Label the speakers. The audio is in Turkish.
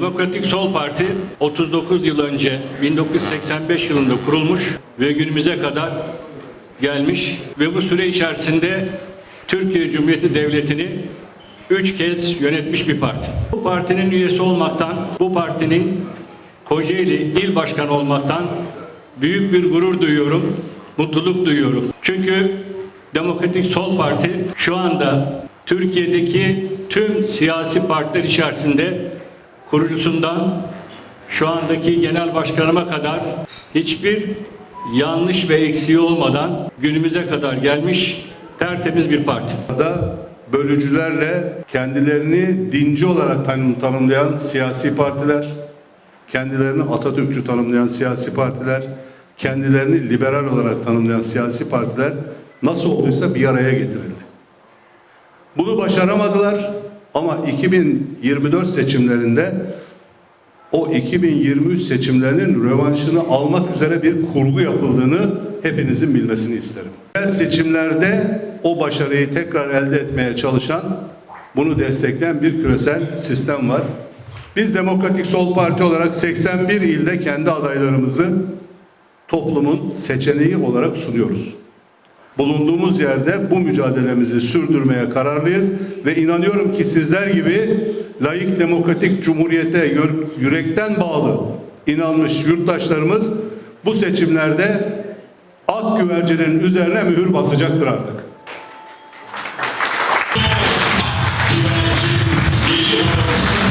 Speaker 1: Demokratik Sol Parti 39 yıl önce 1985 yılında kurulmuş ve günümüze kadar gelmiş ve bu süre içerisinde Türkiye Cumhuriyeti Devleti'ni üç kez yönetmiş bir parti. Bu partinin üyesi olmaktan, bu partinin Kocaeli İl Başkanı olmaktan büyük bir gurur duyuyorum, mutluluk duyuyorum. Çünkü Demokratik Sol Parti şu anda Türkiye'deki tüm siyasi partiler içerisinde kurucusundan şu andaki genel başkanıma kadar hiçbir yanlış ve eksiği olmadan günümüze kadar gelmiş tertemiz bir parti.
Speaker 2: da bölücülerle kendilerini dinci olarak tanım- tanımlayan siyasi partiler, kendilerini Atatürkçü tanımlayan siyasi partiler, kendilerini liberal olarak tanımlayan siyasi partiler nasıl olduysa bir araya getirildi. Bunu başaramadılar ama 2024 seçimlerinde o 2023 seçimlerinin rövanşını almak üzere bir kurgu yapıldığını hepinizin bilmesini isterim. Seçimlerde o başarıyı tekrar elde etmeye çalışan, bunu destekleyen bir küresel sistem var. Biz Demokratik Sol Parti olarak 81 ilde kendi adaylarımızı toplumun seçeneği olarak sunuyoruz bulunduğumuz yerde bu mücadelemizi sürdürmeye kararlıyız ve inanıyorum ki sizler gibi layık demokratik cumhuriyete yürekten bağlı inanmış yurttaşlarımız bu seçimlerde ak güvercinin üzerine mühür basacaktır artık.